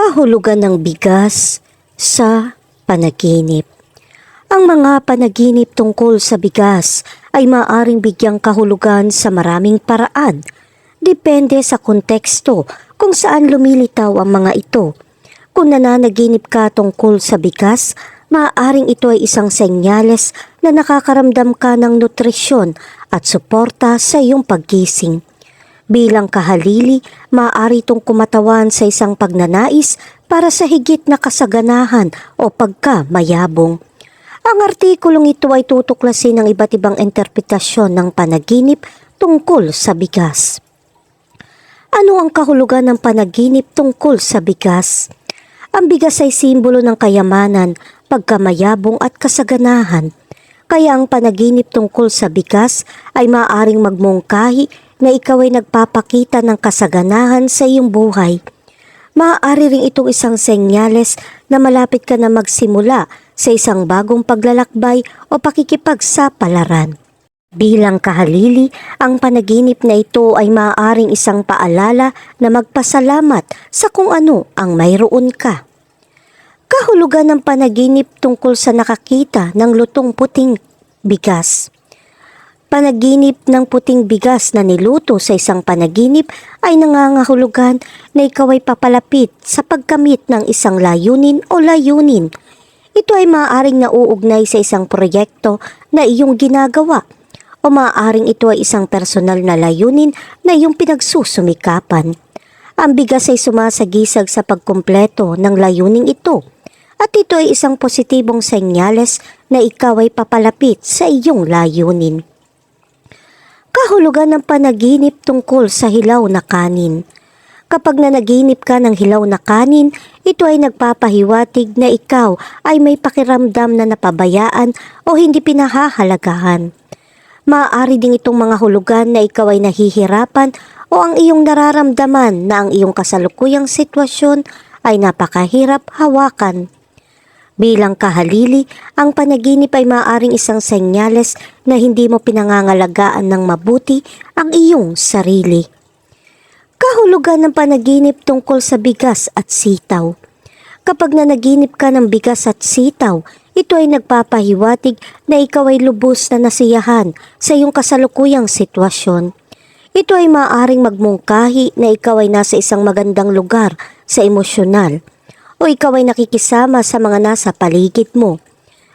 Kahulugan ng bigas sa panaginip. Ang mga panaginip tungkol sa bigas ay maaring bigyang kahulugan sa maraming paraan. Depende sa konteksto kung saan lumilitaw ang mga ito. Kung nananaginip ka tungkol sa bigas, maaaring ito ay isang senyales na nakakaramdam ka ng nutrisyon at suporta sa iyong paggising. Bilang kahalili, maaari itong kumatawan sa isang pagnanais para sa higit na kasaganahan o pagkamayabong. Ang artikulong ito ay tutuklasin ng iba't ibang interpretasyon ng panaginip tungkol sa bigas. Ano ang kahulugan ng panaginip tungkol sa bigas? Ang bigas ay simbolo ng kayamanan, pagkamayabong at kasaganahan. Kaya ang panaginip tungkol sa bigas ay maaaring magmungkahi na ikaw ay nagpapakita ng kasaganahan sa iyong buhay. Maaari ring itong isang senyales na malapit ka na magsimula sa isang bagong paglalakbay o pakikipagsapalaran. Bilang kahalili, ang panaginip na ito ay maaaring isang paalala na magpasalamat sa kung ano ang mayroon ka. Kahulugan ng panaginip tungkol sa nakakita ng lutong puting bigas. Panaginip ng puting bigas na niluto sa isang panaginip ay nangangahulugan na ikaw ay papalapit sa pagkamit ng isang layunin o layunin. Ito ay maaaring nauugnay sa isang proyekto na iyong ginagawa o maaaring ito ay isang personal na layunin na iyong pinagsusumikapan. Ang bigas ay sumasagisag sa pagkumpleto ng layuning ito at ito ay isang positibong senyales na ikaw ay papalapit sa iyong layunin. Kahulugan ng panaginip tungkol sa hilaw na kanin. Kapag nanaginip ka ng hilaw na kanin, ito ay nagpapahiwatig na ikaw ay may pakiramdam na napabayaan o hindi pinahahalagahan. Maaari ding itong mga hulugan na ikaw ay nahihirapan o ang iyong nararamdaman na ang iyong kasalukuyang sitwasyon ay napakahirap hawakan. Bilang kahalili, ang panaginip ay maaaring isang senyales na hindi mo pinangangalagaan ng mabuti ang iyong sarili. Kahulugan ng panaginip tungkol sa bigas at sitaw. Kapag nanaginip ka ng bigas at sitaw, ito ay nagpapahiwatig na ikaw ay lubos na nasiyahan sa iyong kasalukuyang sitwasyon. Ito ay maaaring magmungkahi na ikaw ay nasa isang magandang lugar sa emosyonal o ikaw ay nakikisama sa mga nasa paligid mo.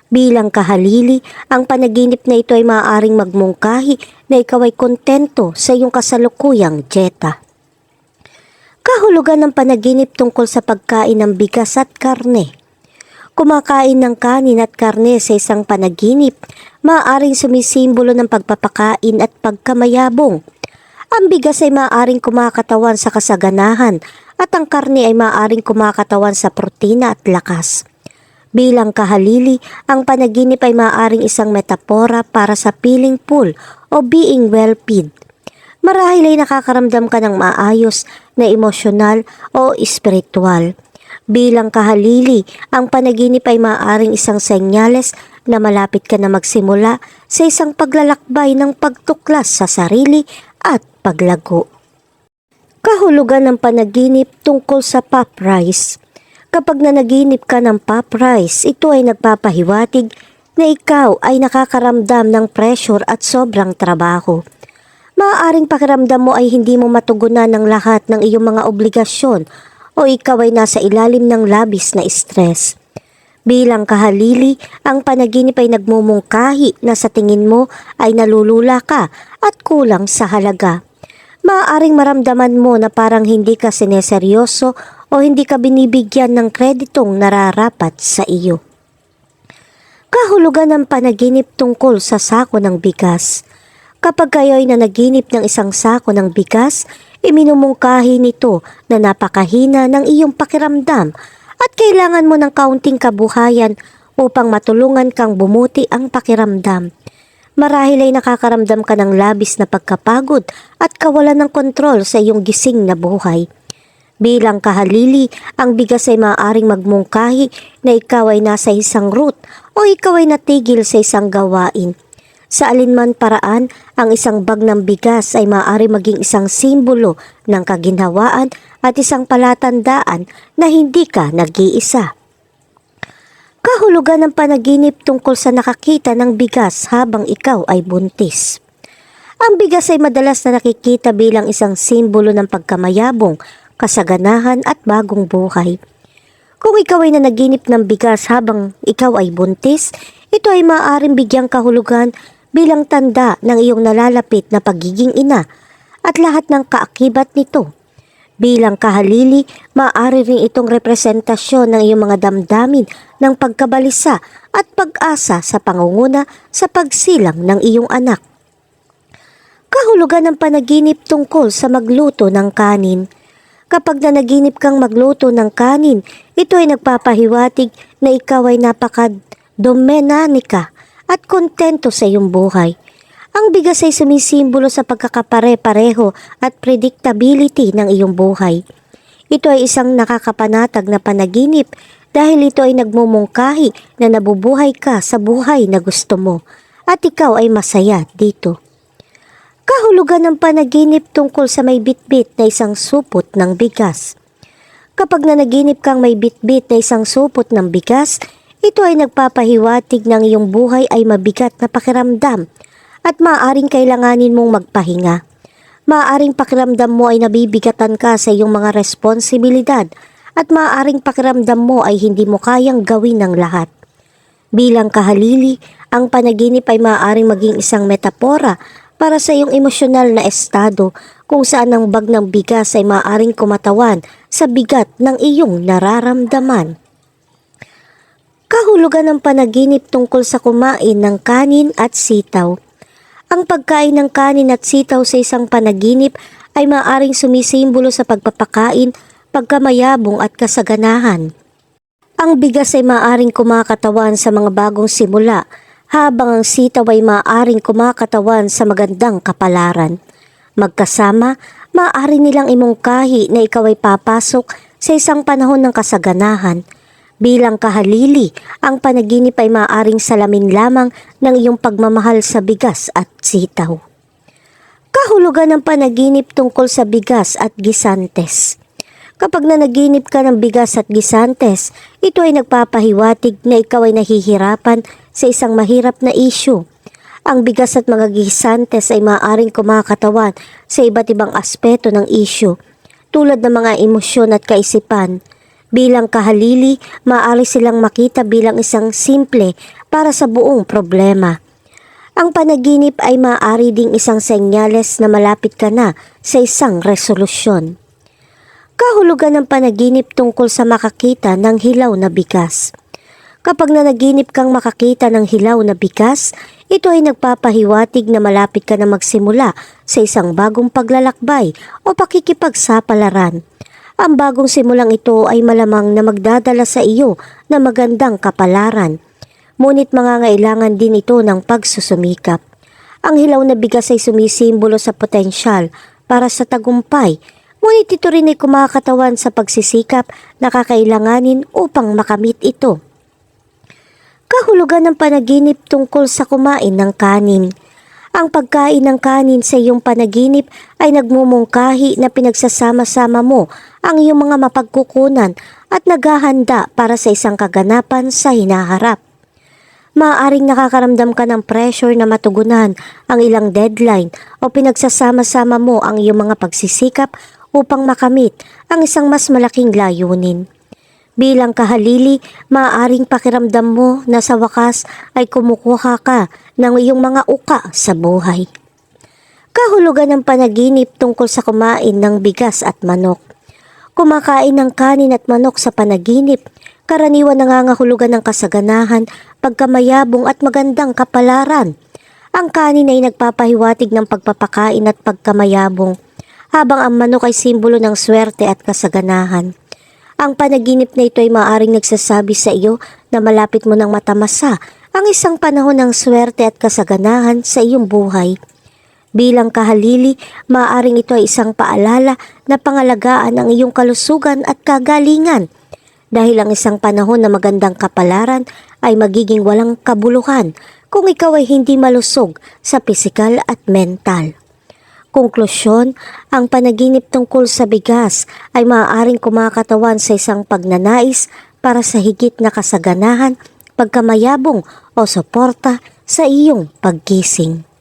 Bilang kahalili, ang panaginip na ito ay maaaring magmungkahi na ikaw ay kontento sa iyong kasalukuyang jeta. Kahulugan ng panaginip tungkol sa pagkain ng bigas at karne. Kumakain ng kanin at karne sa isang panaginip, maaaring sumisimbolo ng pagpapakain at pagkamayabong. Ang bigas ay maaaring kumakatawan sa kasaganahan at ang karne ay maaaring kumakatawan sa protina at lakas. Bilang kahalili, ang panaginip ay maaaring isang metapora para sa feeling full o being well-fed. Marahil ay nakakaramdam ka ng maayos na emosyonal o espiritual. Bilang kahalili, ang panaginip ay maaaring isang senyales na malapit ka na magsimula sa isang paglalakbay ng pagtuklas sa sarili at paglago. Kahulugan ng panaginip tungkol sa pop rice. Kapag nanaginip ka ng pop rice, ito ay nagpapahiwatig na ikaw ay nakakaramdam ng pressure at sobrang trabaho. Maaaring pakiramdam mo ay hindi mo matugunan ng lahat ng iyong mga obligasyon o ikaw ay nasa ilalim ng labis na stress. Bilang kahalili, ang panaginip ay nagmumungkahi na sa tingin mo ay nalulula ka at kulang sa halaga. Maaaring maramdaman mo na parang hindi ka sineseryoso o hindi ka binibigyan ng kreditong nararapat sa iyo. Kahulugan ng panaginip tungkol sa sako ng bigas. Kapag kayo ay nanaginip ng isang sako ng bigas, iminumungkahi nito na napakahina ng iyong pakiramdam at kailangan mo ng kaunting kabuhayan upang matulungan kang bumuti ang pakiramdam. Marahil ay nakakaramdam ka ng labis na pagkapagod at kawalan ng kontrol sa iyong gising na buhay. Bilang kahalili, ang bigas ay maaaring magmungkahi na ikaw ay nasa isang route o ikaw ay natigil sa isang gawain. Sa alinman paraan, ang isang bag ng bigas ay maaari maging isang simbolo ng kaginhawaan at isang palatandaan na hindi ka nag-iisa. Kahulugan ng panaginip tungkol sa nakakita ng bigas habang ikaw ay buntis. Ang bigas ay madalas na nakikita bilang isang simbolo ng pagkamayabong, kasaganahan at bagong buhay. Kung ikaw ay nanaginip ng bigas habang ikaw ay buntis, ito ay maaaring bigyang kahulugan bilang tanda ng iyong nalalapit na pagiging ina at lahat ng kaakibat nito. Bilang kahalili, maaari rin itong representasyon ng iyong mga damdamin ng pagkabalisa at pag-asa sa pangunguna sa pagsilang ng iyong anak. Kahulugan ng panaginip tungkol sa magluto ng kanin. Kapag nanaginip kang magluto ng kanin, ito ay nagpapahiwatig na ikaw ay napaka-domenanika at kontento sa iyong buhay. Ang bigas ay sumisimbolo sa pagkakapare-pareho at predictability ng iyong buhay. Ito ay isang nakakapanatag na panaginip dahil ito ay nagmumungkahi na nabubuhay ka sa buhay na gusto mo at ikaw ay masaya dito. Kahulugan ng panaginip tungkol sa may bitbit na isang supot ng bigas. Kapag nanaginip kang may bitbit na isang supot ng bigas, ito ay nagpapahiwatig ng iyong buhay ay mabigat na pakiramdam at maaaring kailanganin mong magpahinga. Maaaring pakiramdam mo ay nabibigatan ka sa iyong mga responsibilidad at maaaring pakiramdam mo ay hindi mo kayang gawin ng lahat. Bilang kahalili, ang panaginip ay maaaring maging isang metapora para sa iyong emosyonal na estado kung saan ang bag ng bigas ay maaaring kumatawan sa bigat ng iyong nararamdaman. Kahulugan ng panaginip tungkol sa kumain ng kanin at sitaw. Ang pagkain ng kanin at sitaw sa isang panaginip ay maaaring sumisimbolo sa pagpapakain, pagkamayabong at kasaganahan. Ang bigas ay maaaring kumakatawan sa mga bagong simula, habang ang sitaw ay maaaring kumakatawan sa magandang kapalaran. Magkasama, maaari nilang imungkahi na ikaw ay papasok sa isang panahon ng kasaganahan. Bilang kahalili, ang panaginip ay maaaring salamin lamang ng iyong pagmamahal sa bigas at sitaw. Kahulugan ng panaginip tungkol sa bigas at gisantes. Kapag nanaginip ka ng bigas at gisantes, ito ay nagpapahiwatig na ikaw ay nahihirapan sa isang mahirap na issue. Ang bigas at mga gisantes ay maaaring kumakatawan sa iba't ibang aspeto ng issue, tulad ng mga emosyon at kaisipan. Bilang kahalili, maaari silang makita bilang isang simple para sa buong problema. Ang panaginip ay maaari ding isang senyales na malapit ka na sa isang resolusyon. Kahulugan ng panaginip tungkol sa makakita ng hilaw na bigas. Kapag nanaginip kang makakita ng hilaw na bigas, ito ay nagpapahiwatig na malapit ka na magsimula sa isang bagong paglalakbay o pakikipagsapalaran. Ang bagong simulang ito ay malamang na magdadala sa iyo na magandang kapalaran. Ngunit mangangailangan din ito ng pagsusumikap. Ang hilaw na bigas ay sumisimbolo sa potensyal para sa tagumpay, ngunit ito rin ay kumakatawan sa pagsisikap na kakailanganin upang makamit ito. Kahulugan ng panaginip tungkol sa kumain ng kanin. Ang pagkain ng kanin sa iyong panaginip ay nagmumungkahi na pinagsasama-sama mo ang iyong mga mapagkukunan at naghahanda para sa isang kaganapan sa hinaharap. Maaaring nakakaramdam ka ng pressure na matugunan ang ilang deadline o pinagsasama-sama mo ang iyong mga pagsisikap upang makamit ang isang mas malaking layunin. Bilang kahalili, maaaring pakiramdam mo na sa wakas ay kumukuha ka ng iyong mga uka sa buhay. Kahulugan ng panaginip tungkol sa kumain ng bigas at manok. Kumakain ng kanin at manok sa panaginip, karaniwan nangangahulugan ng kasaganahan, pagkamayabong at magandang kapalaran. Ang kanin ay nagpapahiwatig ng pagpapakain at pagkamayabong, habang ang manok ay simbolo ng swerte at kasaganahan. Ang panaginip na ito ay maaaring nagsasabi sa iyo na malapit mo ng matamasa ang isang panahon ng swerte at kasaganahan sa iyong buhay. Bilang kahalili, maaaring ito ay isang paalala na pangalagaan ang iyong kalusugan at kagalingan dahil ang isang panahon na magandang kapalaran ay magiging walang kabuluhan kung ikaw ay hindi malusog sa pisikal at mental. Konklusyon, ang panaginip tungkol sa bigas ay maaaring kumakatawan sa isang pagnanais para sa higit na kasaganahan, pagkamayabong o suporta sa iyong pagkising.